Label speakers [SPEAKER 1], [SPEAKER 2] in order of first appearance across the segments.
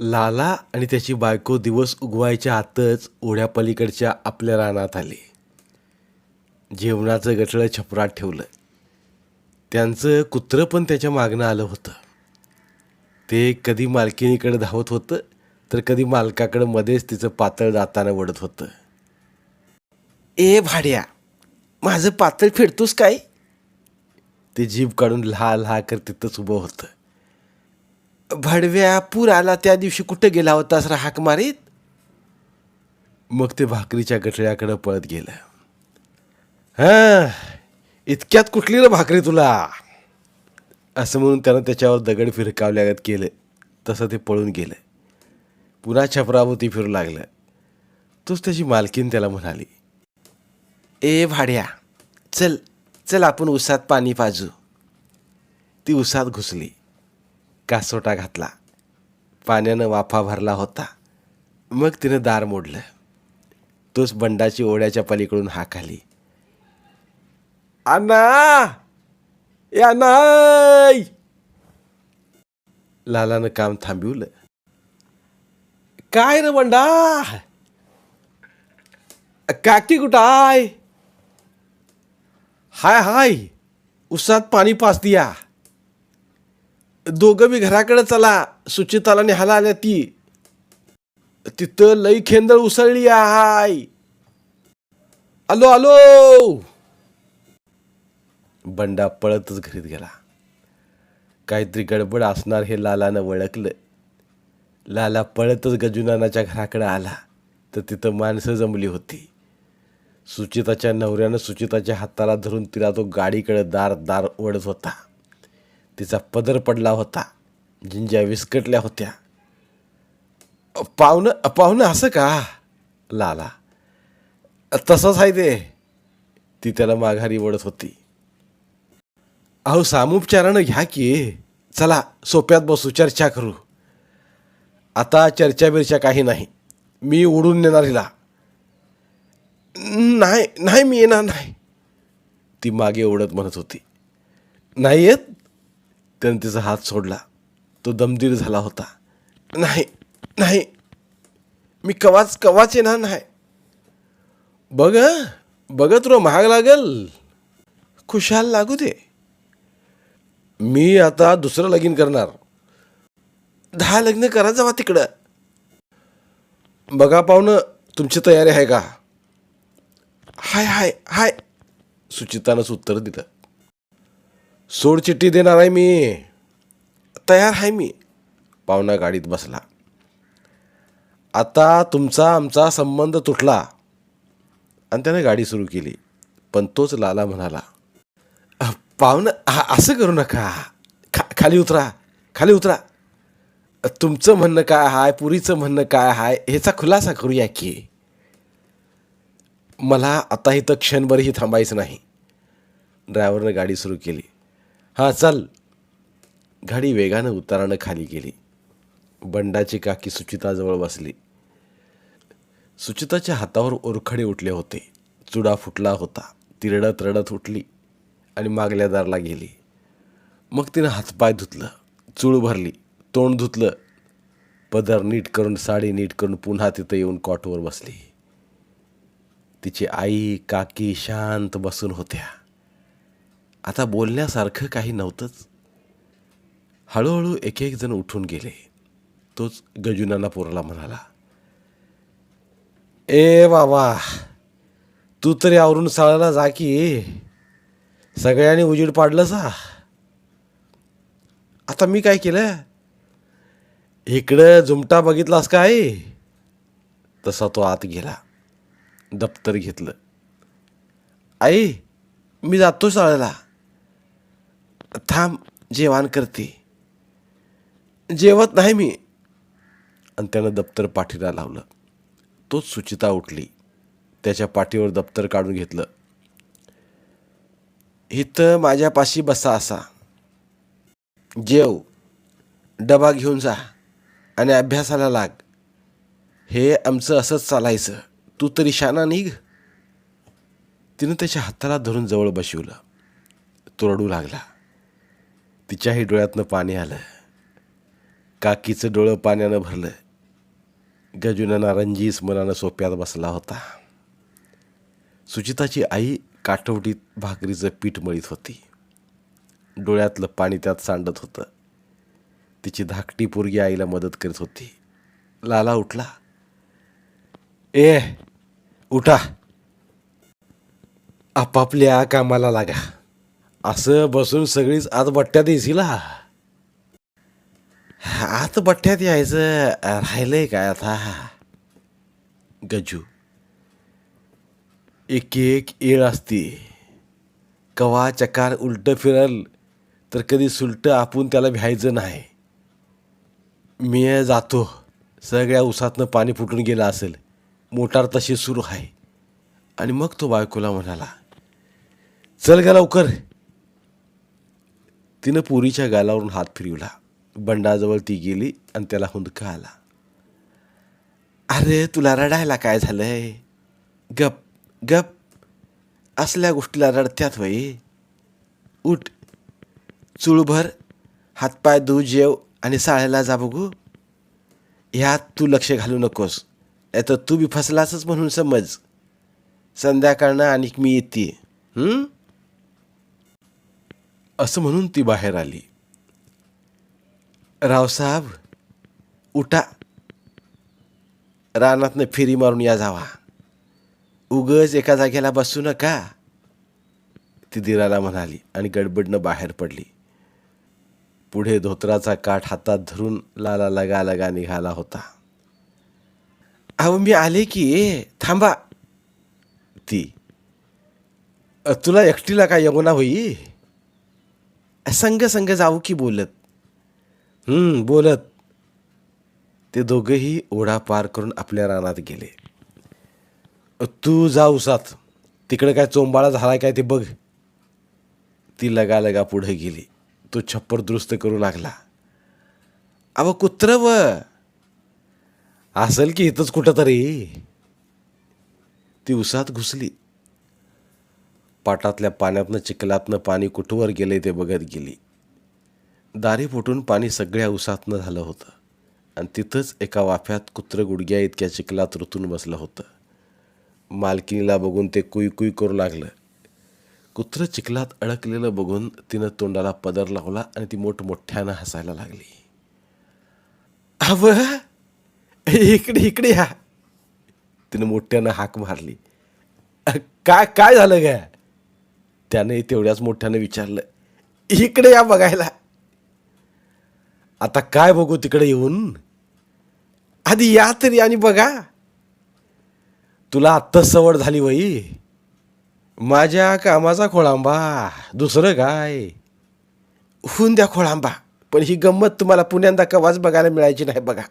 [SPEAKER 1] लाला आणि त्याची बायको दिवस उगवायच्या आतच ओढ्यापलीकडच्या आपल्या रानात आले. जेवणाचं गटळं छपरात ठेवलं. त्यांचं कुत्रं पण त्याच्या मागणं आलं होतं. ते कधी मालकिनीकडे धावत होतं तर कधी मालकाकडे मध्येच तिचं पातळ दातानं वडत होतं. ए भाड्या माझं पातळ फेडतोस काय? ते जीभ काढून लहा लहा कर तिथंच उभं होतं. भडव्या पूर आला त्या दिवशी कुठं गेला होतास रा हाक मारीत? मग ते भाकरीच्या गठळ्याकडं पळत गेलं. हां इतक्यात कुठली रे भाकरी तुला? असं म्हणून त्यानं त्याच्यावर दगड फिरकावल्यागत केलं. तसं ते पळून गेलं. पुन्हा छपराभोवती फिरू लागलं. तोच त्याची मालकीन त्याला म्हणाली. ए भाड्या चल चल आपण उसात पाणी पाजू. ती उसात घुसली. कासोटा घातला. पाण्यानं वाफा भरला होता. मग तिनं दार मोडलं. तोच बंडाची ओढ्याच्या पलीकडून हाक आली. अण्णा! या नाय लालानं काम थांबवलं. काय रे बंडा? काकी कुठं आय हाय हाय उसात पाणी पाच दिया दोघं बी घराकडे चला सुचिताला निहाला आल्या ती. तिथं लई खेंदळ उसळली आय. आलो आलो. बंडा पळतच घरीत गेला. काहीतरी गडबड असणार हे लालानं ओळखलं लाला पळतच गजुनानाच्या घराकडे आला तर तिथं माणसं जमली होती. सुचिताच्या नवऱ्यानं सुचिताच्या हाताला धरून तिला तो गाडीकडे दार दार ओढत होता. तिचा पदर पडला होता. जिंज्या विस्कटल्या होत्या. पाहुणं पाहुणं असं का? लाला. तसंच आहे ते. ती त्याला माघारी ओढत होती. अहो सामुपचारानं घ्या की. चला सोप्यात बसू चर्चा करू. आता चर्चा बिरच्या काही नाही. मी उडून नेणार हिला. नाही नाही मी येणार नाही. ती मागे ओढत म्हणत होती. नाही येत? त्यानं तिचा हात सोडला. तो दमदीर झाला होता. नाही नाही. मी कवाच कवाच येणार नाही. बघ बघ तुला महाग लागल. खुशाल लागू दे. मी आता दुसरं लगीन करणार. दहा लग्न करा जावा तिकडं. बघा पाहुणं तुमची तयारी आहे का? हाय हाय हाय. सुचितानंच उत्तर दिलं. सोड चिठ्ठी देणार आहे मी. तयार आहे मी. पाहुणा गाडीत बसला. आता तुमचा आमचा संबंध तुटला. आणि त्याने गाडी सुरू केली. पण तोच लाला म्हणाला पाहुणं हा असं करू नका. खा खाली उतरा. खाली उतरा. तुमचं म्हणणं काय आहे पुरीचं म्हणणं काय आहे ह्याचा खुलासा करूया की. मला आता इथं क्षणभरही थांबायचं नाही. ड्रायव्हरनं गाडी सुरू केली. हां चल. गाडी वेगानं उतारानं खाली गेली. बंडाची काकी सुचिताजवळ बसली. सुचिताच्या हातावर ओरखडे उठले होते. चुडा फुटला होता. ती रडत रडत उठली आणि मागल्या दारला गेली. मग तिनं हातपाय धुतलं. चूळ भरली. तोंड धुतलं. पदर नीट करून साडी नीट करून पुन्हा तिथं येऊन कॉटवर बसली. तिची आई काकी शांत बसून होत्या. आता बोलण्यासारखं काही नव्हतंच. हळूहळू एक एक जण उठून गेले. तोच गजुनाना पोराला म्हणाला ए बाबा तू तरी आवरून साळाला जा की. सगळ्यांनी उजीड पाडलं सा आता मी काय केलं? इकडं झुमटा बघितलास काय? तसा तो आत गेला. दप्तर घेतलं. आई मी जातो शाळेला थांब जेवण करते. जेवत नाही मी. आणि त्यानं दप्तर पाठीला लावलं. तोच सुचिता उठली. त्याच्या पाठीवर दप्तर काढून घेतलं. इथं माझ्यापाशी बसा असा. जेव. डबा घेऊन जा. आणि अभ्यासाला लाग. हे आमचं असंच चालायचं. तू तरी शाना निघ. तिनं त्याच्या हाताला धरून जवळ बसवलं तो रडू लागला. तिच्याही डोळ्यातनं पाणी आलं. काकीचं डोळं पाण्यानं भरलं. गजुनं नारंजी स्मरानं सोप्यात बसला होता. सुचिताची आई काठवटीत भाकरीचं पीठ मळीत होती. डोळ्यातलं पाणी त्यात सांडत होतं. तिची धाकटी पोरगी आईला मदत करीत होती. लाला उठला. ए उठा. आपापल्या कामाला लागा. असं बसून सगळीच आत बट्ट्यात येशील हा? आत बट्ट्यात यायचं राहिलंय काय आता? गजू एक एक येळ असते. कवा चकार उलट फिरल तर कधी सुलट आपण त्याला भ्यायचं नाही. मी जातो. सगळ्या उसातनं पाणी फुटून गेलं असेल. मोटार तशी सुरू आहे. आणि मग तो बायकोला म्हणाला चल गा लवकर. तिनं पुरीच्या गालावरून हात फिरवला. बंडाजवळ ती गेली आणि त्याला हुंदका आला. अरे तुला रडायला काय झालंय? गप गप. असल्या गोष्टीला रडत्यात वय उठ. चुळभर हातपाय धू जेव आणि साळ्याला जा बघू. ह्यात तू लक्ष घालू नकोस. तर तू बी फसलासच म्हणून समज. संध्याकाळनं आणि मी येते. असं म्हणून ती बाहेर आली. रावसाहेब उठा. रानातनं फेरी मारून या जावा. उगच एका जागेला बसू नका. ती दिराला म्हणाली आणि गडबडनं बाहेर पडली. पुढे धोत्राचा काठ हातात धरून लाला लगा लगा निघाला होता. अहो मी आले की थांबा. ती तुला एकटीला काय यमुना होई? संग संग जाऊ की बोलत? हम्म बोलत. ते दोघंही ओढा पार करून आपल्या रानात गेले. "अ, तू जा उसात तिकडे काय चोंबाळा झालाय काय ते बघ. ती लगा लगा पुढे गेली. तो छप्पर दुरुस्त करू लागला. अव कुत्र व? असेल की इथंच कुठं तरी ती उसात घुसली. पाटातल्या पाण्यातनं चिखलातनं पाणी कुठवर गेले ते बघत गेली. दारी फुटून पाणी सगळ्या उसातनं झालं होतं. आणि तिथंच एका वाफ्यात कुत्रं गुडघ्या इतक्या चिखलात रुतून बसलं होतं. मालकिनीला बघून ते कुई कुई करू लागलं. कुत्रं चिखलात अडकलेलं बघून तिनं तोंडाला पदर लावला आणि ती मोठमोठ्यानं हसायला लागली. अव इकडे इकडे हा तिनं मोठ्यानं हाक मारली. काय काय झालं काय त्याने तेवढ्याच मोठ्यानं विचारलं इकडे या बघायला. आता काय बघू तिकडे येऊन? आधी या तरी आणि बघा. तुला आत्ताच सवड झाली वई माझ्या कामाचा खोळांबा दुसरं काय? होऊन द्या खोळांबा पण ही गंमत तुम्हाला पुण्यांदा कवाच बघायला मिळायची नाही बघा.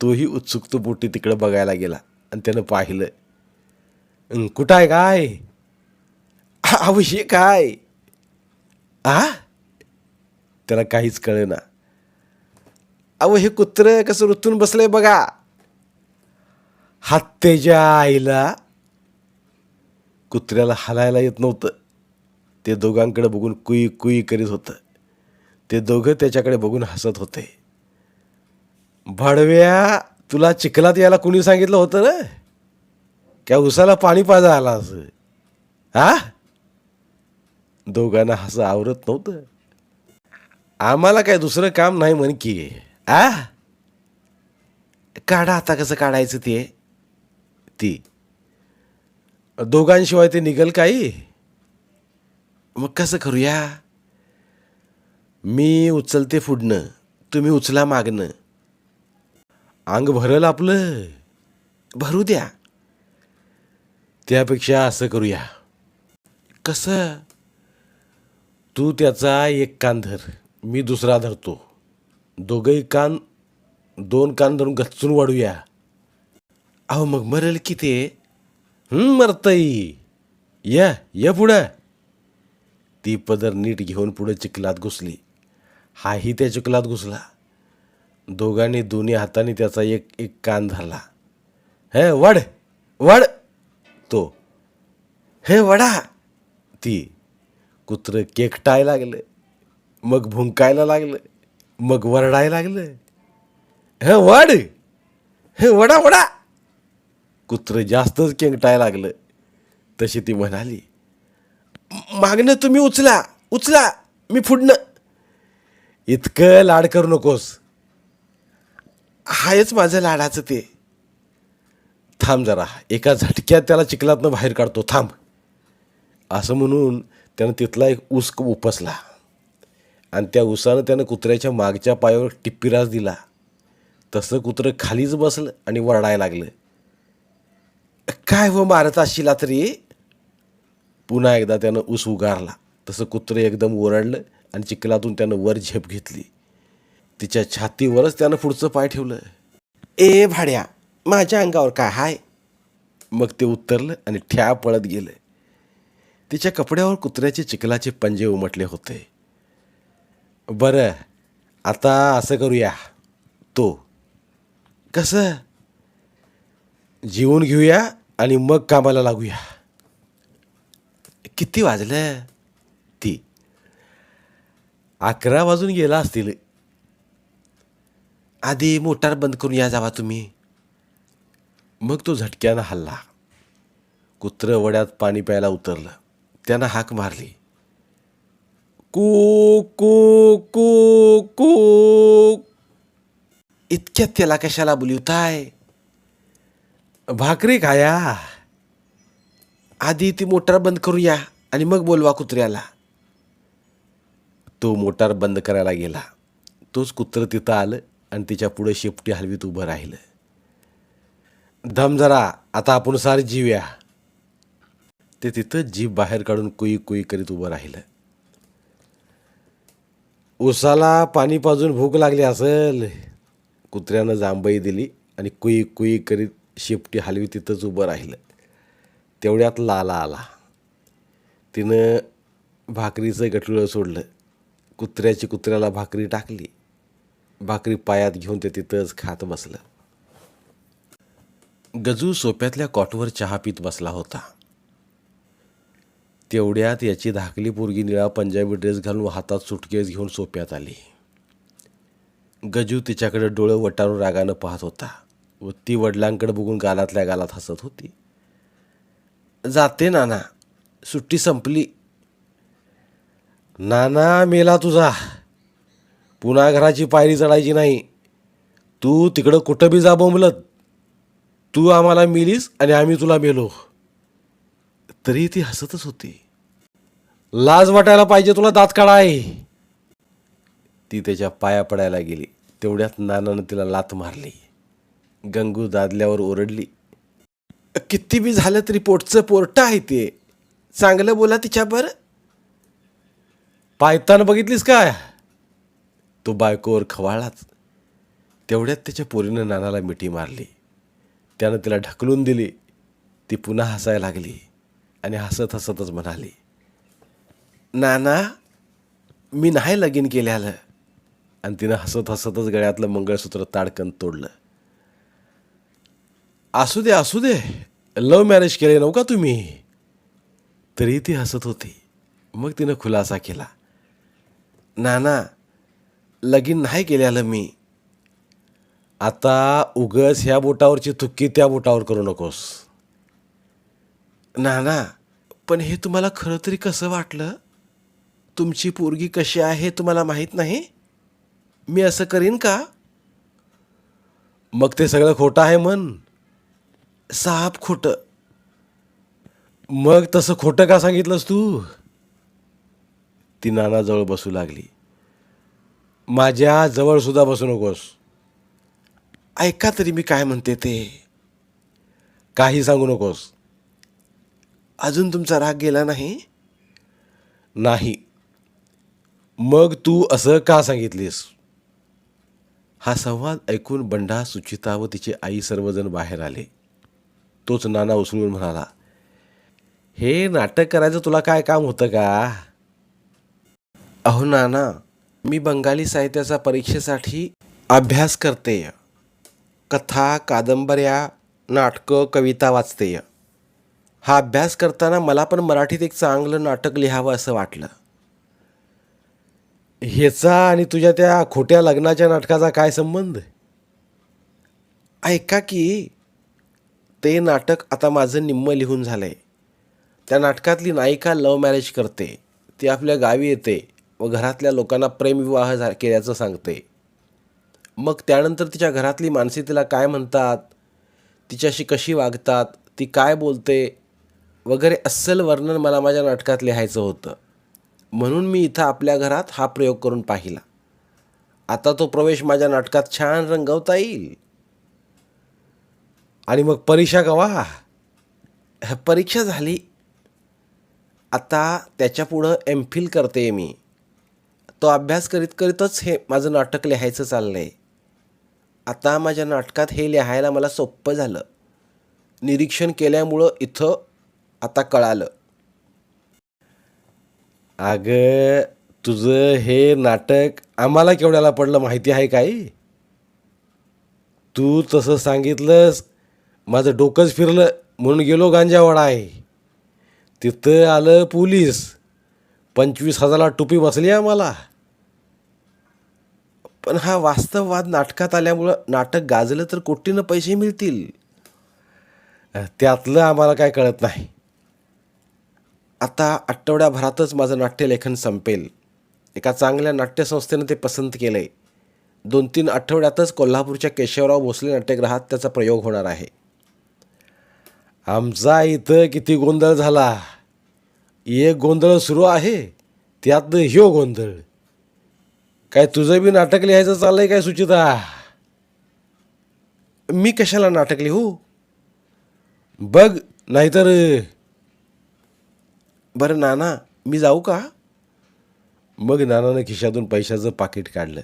[SPEAKER 1] तोही उत्सुकतो बोटी तिकडे बघायला गेला आणि त्यानं पाहिलं कुठं आहे काय? अहो काय? आ? त्याला काहीच कळेना. अहो हे कुत्र कसं रुतून बसलंय बघा. हत्तेच्या आईला कुत्र्याला हलायला येत नव्हतं. ते दोघांकडे बघून कुई कुई करीत होतं. ते दोघं त्याच्याकडे बघून हसत होते. भाडव्या तुला चिखलात यायला कुणी सांगितलं होतं ना क्या उसाला पाणी पाजा आला असं हा दोघांना हसं आवरत नव्हतं. आम्हाला काय दुसरं काम नाही म्हण की. आ? काढा आता कसं काढायचं ते. ती. दोघांशिवाय ते निघल काही? मग कसं करूया? मी उचलते फुडणं तुम्ही उचला मागणं. अंग भरल आपलं. भरू द्या. त्यापेक्षा असं करूया. कसं? तू त्याचा एक कान धर मी दुसरा धरतो. दोघंही कान दोन कान धरून गच्चून वाढूया. अहो मग मरेल की ते? मरतई या या पुढं. ती पदर नीट घेऊन पुढे चिखलात घुसली. हाही त्या चिखलात घुसला. दोघांनी दोन्ही हाताने त्याचा एक एक कान धरला. हे वड वड तो. हे वडा ती कुत्रं केकटाय लागलं मग भुंकायला लागलं मग वरडायला लागलं. हे वड हे वडा वडा. कुत्रं जास्तच केंगटाय लागलं. तशी ती म्हणाली मागणं तुम्ही उचला उचला मी फुडणं. इतकं लाड करू नकोस. हायच माझं लाडाचं ते. थांब जरा एका झटक्यात त्याला चिखलातनं बाहेर काढतो थांब. असं म्हणून त्यानं तिथला एक ऊस उपसला. आणि त्या उसानं त्यानं कुत्र्याच्या मागच्या पायावर टिप्पीरास दिला. तसं कुत्रं खालीच बसलं आणि वरडायला लागलं. काय व मारत असशिला तरी पुन्हा एकदा त्यानं ऊस उगारला. तसं कुत्रं एकदम ओरडलं आणि चिखलातून त्यानं वर झेप घेतली. तिच्या छातीवरच त्यानं पुढचं पाय ठेवलं. ए भाड्या माझ्या अंगावर काय हाय? मग ते उतरलं आणि ठ्या पळत गेलं. तिच्या कपड्यावर कुत्र्याचे चिखलाचे पंजे उमटले होते. बरं आता असं करूया. तो कसं? जीवन घेऊया आणि मग कामाला लागूया. किती वाजलं? ती अकरा वाजून गेला असतील. आधी मोटार बंद करून या जावा तुम्ही. मग तो झटक्यानं हल्ला. कुत्रं वड्यात पाणी प्यायला उतरलं. त्यानं हाक मारली. कू कू कू कू इतक्यात त्याला कशाला बोलिवताय भाकरी खाया. आधी ती मोटार बंद करूया आणि मग बोलवा कुत्र्याला तो मोटार बंद करायला गेला. तोच कुत्रं तिथं आलं आणि तिच्या पुढे शेपटी हलवीत उभं राहिलं. दम जरा आता आपण सार जीव्या ते तिथं जीभ बाहेर काढून कुई कुई करीत उभं राहिलं. उसाला पाणी पाजून भूक लागली असेल. कुत्र्यानं जांभई दिली आणि कुई कुई करीत शेपटी हलवी तिथंच उभं राहिलं. तेवढ्यात लाला आला. तिनं भाकरीचं गटुळं सोडलं. कुत्र्याची कुत्र्याला भाकरी टाकली. भाकरी पायात घेऊन ते तिथंच खात बसलं. गजू सोप्यातल्या कॉटवर चहा पित बसला होता. तेवढ्यात याची धाकली पोरगी निळा पंजाबी ड्रेस घालून हातात सुटकेस घेऊन सोप्यात आली. गजू तिच्याकडे डोळं वटारून रागानं पाहत होता व ती वडिलांकडे बघून गालातल्या गालात हसत होती. जाते नाना सुट्टी संपली. नाना मेला तुझा. पुन्हा घराची पायरी चढायची नाही. तू तिकडं कुठं बी जा बोंबलत. तू आम्हाला मिलीस आणि आम्ही तुला मेलो. तरी ती हसतच होती. लाज वाटायला पाहिजे तुला दात काढाय. ती त्याच्या पाया पडायला गेली. तेवढ्यात नानानं तिला लात मारली. गंगू दादल्यावर ओरडली. किती बी झालं तरी पोटचं पोरटं आहे ते. चांगलं बोला तिच्यावर पायतान बघितलीस काय? तो बायकोवर खवाळाच तेवढ्यात त्याच्या पोरीनं नानाला मिठी मारली. त्यानं तिला ढकलून दिली. ती पुन्हा हसायला लागली. आणि हसत हसतच म्हणाली नाना मी नाही लगीन केल्यालं. आणि तिनं हसत हसतच गळ्यातलं मंगळसूत्र ताडकन तोडलं. असू दे असू दे लव्ह मॅरेज केले नव्हता तुम्ही? तरी ती हसत होती. मग तिनं खुलासा केला. नाना लगीन नाही केल्यालं मी. आता उगस ह्या बोटावरची थुक्की त्या बोटावर करू नकोस. नाना पण हे तुम्हाला खरं तरी कसं वाटलं? तुमची पोरगी कशी आहे हे तुम्हाला माहीत नाही? मी असं करीन का? मग ते सगळं खोटं आहे म्हण. साप खोटं. मग तसं खोटं का सांगितलंस तू? ती नानाजवळ बसू लागली. माझ्या जवळसुद्धा बसू नकोस. ऐका तरी मी काय म्हणते ते. काही सांगू नकोस. अजून तुमचा राग गेला नाही? नाही. मग तू असं का सांगितलीस? हा संवाद ऐकून बंडा सुचिता व तिची आई सर्वजण बाहेर आले. तोच नाना उसळून म्हणाला हे नाटक करायचं तुला काय काम होतं का? अहो नाना मी बंगाली साहित्याचा परीक्षेसाठी अभ्यास करते कथा कादंबऱ्या नाटकं कविता वाचते हा अभ्यास करताना मला पण मराठीत एक चांगलं नाटक लिहावं असं वाटलं. ह्याचा आणि तुझ्या त्या खोट्या लग्नाच्या नाटकाचा काय संबंध? ऐका की ते नाटक आता माझं निम्म लिहून झालं आहे त्या नाटकातली नायिका लव्ह मॅरेज करते. ती आपल्या गावी येते व घरातल्या लोकांना प्रेमविवाह झा केल्याचं सांगते. मग त्यानंतर तिच्या घरातली माणसे तिला काय म्हणतात? तिच्याशी कशी वागतात? ती काय बोलते? वगैरे अस्सल वर्णन मला माझ्या नाटकात लिहायचं होतं. म्हणून मी इथं आपल्या घरात हा प्रयोग करून पाहिला. आता तो प्रवेश माझ्या नाटकात छान रंगवता येईल. आणि मग परीक्षा गवा. परीक्षा झाली. आता त्याच्या पुढं एम फिल करते मी. तो अभ्यास करीत करीतच हे माझं नाटक लिहायचं चाललं आहे आता माझ्या नाटकात हे लिहायला मला सोपं झालं. निरीक्षण केल्यामुळं इथं आता कळालं. अगं तुझं हे नाटक आम्हाला केवढ्याला पडलं माहिती आहे काय तू तसं सांगितलंस माझं डोकंच फिरलं म्हणून गेलो गांजावाडा आहे. तिथं आलं पोलीस. पंचवीस हजारला टोपी बसली आम्हाला. पण हा वास्तववाद नाटकात आल्यामुळं नाटक गाजलं तर कोटीनं पैसे मिळतील. त्यातलं आम्हाला काय कळत नाही. आता आठवड्याभरातच माझं नाट्यलेखन संपेल. एका चांगल्या नाट्यसंस्थेनं ते पसंत केलं आहे दोन तीन आठवड्यातच कोल्हापूरच्या केशवराव भोसले नाट्यगृहात त्याचा प्रयोग होणार आहे. आमचा इथं किती गोंधळ झाला. एक गोंधळ सुरू आहे त्यातनं ह्यो गोंधळ. काय तुझं बी नाटक लिहायचं चाललं आहे काय सुचिता? मी कशाला नाटक लिहू? बघ नाहीतर बरं नाना मी जाऊ का? मग नानानं खिशातून पैशाचं पाकिट काढलं.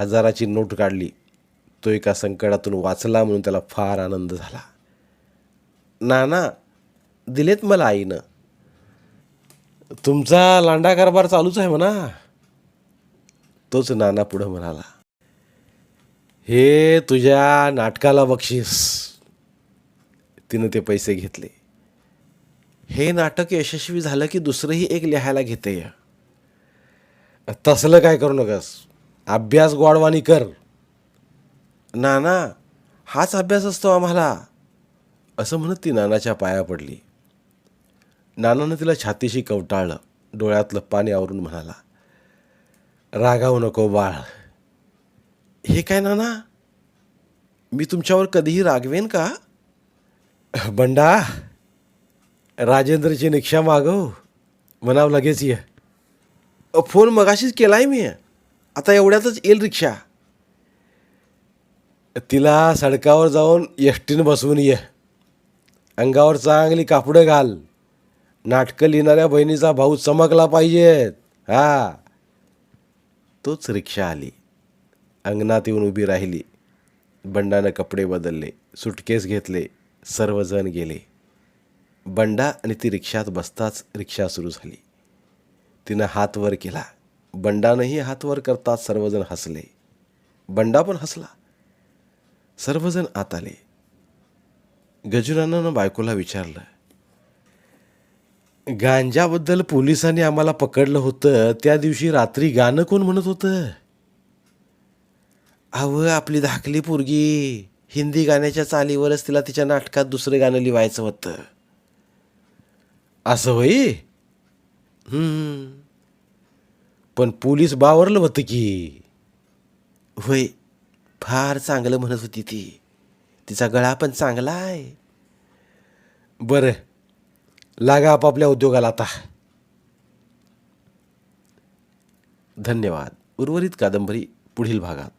[SPEAKER 1] हजाराची नोट काढली. तो एका संकटातून वाचला म्हणून त्याला फार आनंद झाला. नाना दिलेत मला आईनं. तुमचा लांडा कारभार चालूच आहे म्हणा. तोच नाना पुढं म्हणाला. हे तुझ्या नाटकाला बक्षीस. तिनं ते पैसे घेतले. हे नाटक यशस्वी झालं की दुसरंही एक लिहायला घेते तसलं काय करू नकस. अभ्यास गोडवाणी कर. नाना हाच अभ्यास असतो आम्हाला. असं म्हणत ती नानाच्या पाया पडली. नानानं तिला छातीशी कवटाळलं. डोळ्यातलं पाणी आवरून म्हणाला रागावू नको बाळ. हे काय नाना? मी तुमच्यावर कधीही रागवेन का? बंडा राजेंद्रची रिक्षा मागव. म्हणावं लगेच ये. फोन मगाशीच केलाय मी. आता एवढ्यातच येईल रिक्षा. तिला सडकावर जाऊन एसटीनं बसवून ये. अंगावर चांगली कापडं घाल. नाटकं लिहिणाऱ्या बहिणीचा भाऊ चमकला पाहिजेत. हा. तोच रिक्षा आली. अंगणात येऊन उभी राहिली. बंडानं कपडे बदलले. सुटकेस घेतले. सर्वजण गेले. बंडा आणि ती रिक्षात बसताच रिक्षा सुरू झाली. तिनं हात वर केला. बंडानंही हात वर करताच सर्वजण हसले. बंडा पण हसला. सर्वजण आत आले. गजुनानं बायकोला विचारलं गांजाबद्दल पोलिसांनी आम्हाला पकडलं होतं. त्या दिवशी रात्री गाणं कोण म्हणत होतं? अव आपली धाकली पोरगी. हिंदी गाण्याच्या चालीवरच तिला तिच्या नाटकात दुसरं गाणं लिवायचं होतं. असं होई हम्म. पण पोलीस बावरलं होतं की. होय. फार चांगलं म्हणत होती ती. तिचा गळा पण चांगला आहे. बरं. लागा आपापल्या उद्योगाला आता. धन्यवाद. उर्वरित कादंबरी पुढील भागात.